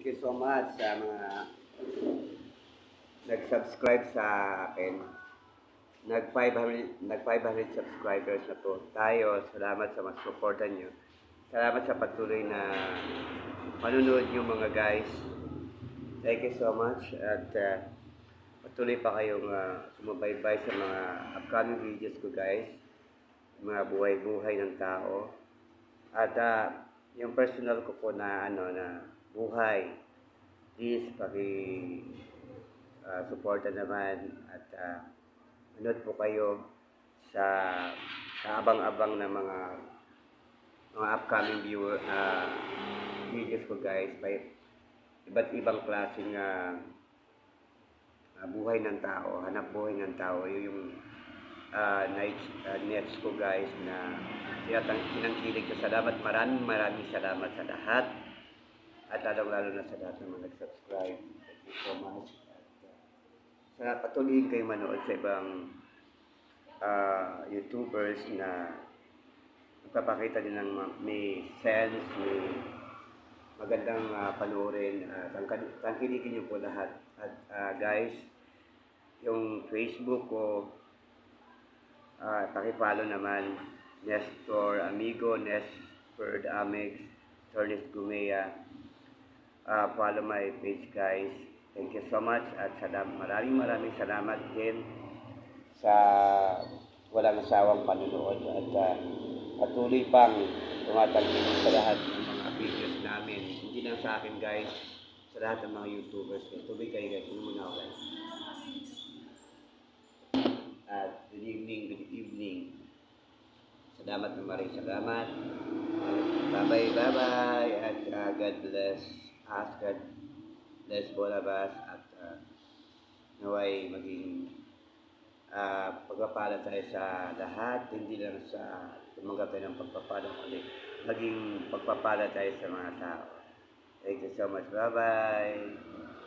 Thank you so much sa mga nag-subscribe sa akin. Nag 500, nag 500 subscribers na po tayo. Salamat sa mga supportan nyo. Salamat sa patuloy na manunood nyo mga guys. Thank you so much at uh, patuloy pa kayong uh, sumubaybay sa mga upcoming videos ko guys. Mga buhay-buhay ng tao. At uh, yung personal ko po na ano na buhay, please paki uh, suporta naman at uh, manood po kayo sa kaabang-abang na mga mga upcoming viewer uh, videos ko guys. By iba't ibang klaseng uh, uh, buhay ng tao, hanap buhay ng tao, yun yung uh, nights, uh, nets ko guys na tinatang kinangkilig ko. Salamat, maraming maraming salamat sa lahat. At lalong lalo na sa lahat ng mga nag-subscribe. Thank you so much. At, uh, sana patuloy kayo manood sa ibang uh, YouTubers na magpapakita din ng may sense, may magandang uh, panoorin. Uh, tangkilikin niyo po lahat. At uh, guys, yung Facebook ko, pakipollow naman Nestor Amigo, Nestor Amex, Torres Gumea. Uh, follow my page guys. Thank you so much at salam, maraming maraming salamat din sa walang asawang panunood at uh, patuloy pang tumatangkilik sa lahat ng mga videos namin. Hindi lang sa akin guys, sa lahat ng mga YouTubers. Tuloy kayo guys. Muna ako guys. At good evening, good evening. Salamat na maraming salamat. Bye-bye, bye-bye. At uh, God bless us, God bless both of us. At uh, naway maging uh, pagpapala tayo sa lahat, hindi lang sa tumanggap tayo ng pagpapala, kundi maging pagpapala tayo sa mga tao. Thank you so much. Bye-bye.